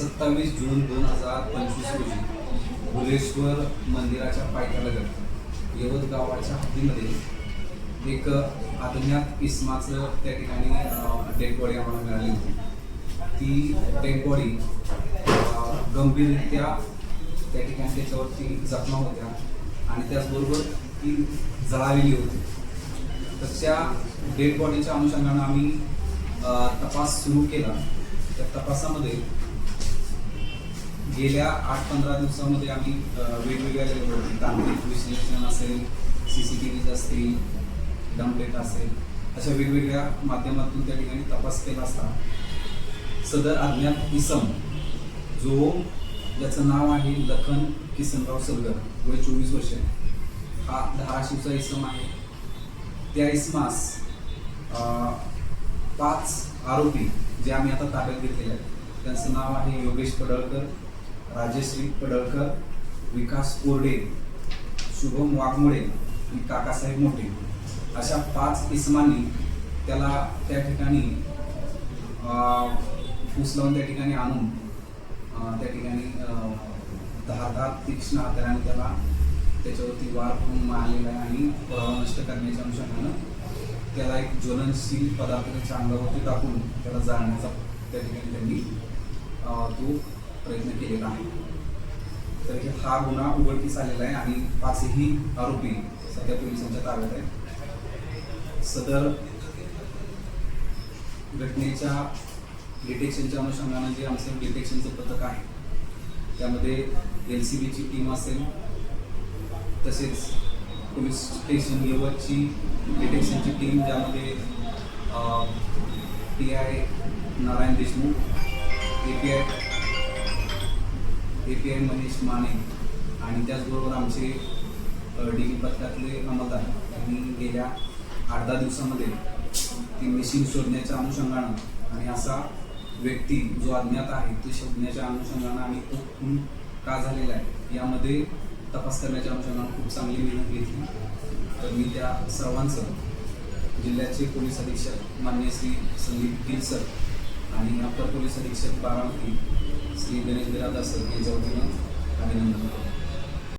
सत्तावीस जून दोन हजार पंचवीस रोजी भुलेश्वर मंदिराच्या पायथ्यालगत यवत गावाच्या हद्दीमध्ये एक अज्ञात इस्माचं त्या ठिकाणी डेड बॉडी आम्हाला मिळाली होती. ती डेड बॉडी गंभीररित्या त्या ठिकाणी त्याच्यावरती जखमा होत्या आणि त्याचबरोबर ती जळालेली होती. तर त्या डेड बॉडीच्या अनुषंगानं आम्ही तपास सुरू केला. त्या तपासामध्ये गेल्या आठ पंधरा दिवसामध्ये आम्ही वेगवेगळ्या लेवलवरती तांत्रिक विश्लेषण असेल सी सी टी व्हीज असतील डम्पलेट असेल अशा वेगवेगळ्या माध्यमातून त्या ठिकाणी तपास केला असता. सदर अज्ञात इसम जो ज्याचं नाव आहे लखन किसनराव सलगर वय चोवीस वर्ष हा धाराशिवचा इसम आहे. त्या इसमास पाच आरोपी जे आम्ही आता ताब्यात घेतलेले आहेत त्यांचं नाव आहे योगेश पडळकर राजेश्री पडळकर विकास कोरडे शुभम वाघमोडे आणि काकासाहेब मोठे. अशा पाच इसमांनी त्याला त्या ठिकाणी फूस लावून त्या ठिकाणी आणून त्या ठिकाणी दहा दहा तीक्ष्ण हत्याराने त्याला त्याच्यावरती वार करून मारलेला आहे आणि पुरावा नष्ट करण्याच्या अनुषंगानं त्याला एक ज्वलनशील पदार्थ त्याच्या अंगावरती टाकून त्याला जाळण्याचा त्या ठिकाणी त्यांनी तो प्रयत्न केलेला आहे. तर हा गुन्हा उघडकीस आलेला आहे आणि पाचही आरोपी सध्या पोलिसांच्या ताब्यात आहेत. सदर घटनेच्या डिटेक्शनच्या अनुषंगानं जे आमचं डिटेक्शनचं पथक आहे त्यामध्ये एल सी बीची टीम असेल तसेच पोलीस स्टेशन लेवलची डिटेक्शनची टीम ज्यामध्ये T I Narayan Deshmukh A P I A P I Manish Mane आणि त्याचबरोबर आमचे डी पथकातले अंमलदार यांनी गेल्या आठ दहा दिवसामध्ये ती मिसिंग शोधण्याच्या अनुषंगानं आणि असा व्यक्ती जो अज्ञात आहे ते शोधण्याच्या अनुषंगानं आणि तो खून का झालेला आहे यामध्ये तपास करण्याच्या अनुषंगानं खूप चांगली मेहनत घेतली. तर मी त्या सर्वांचं जिल्ह्याचे पोलीस अधीक्षक मान्य श्री संदीप गिल सर आणि अप्पर पोलीस अधीक्षक बारामती ശ്രീ ഗണേശ് രാധാ സർഗീ ചൗധരി അഭിനന്ദനം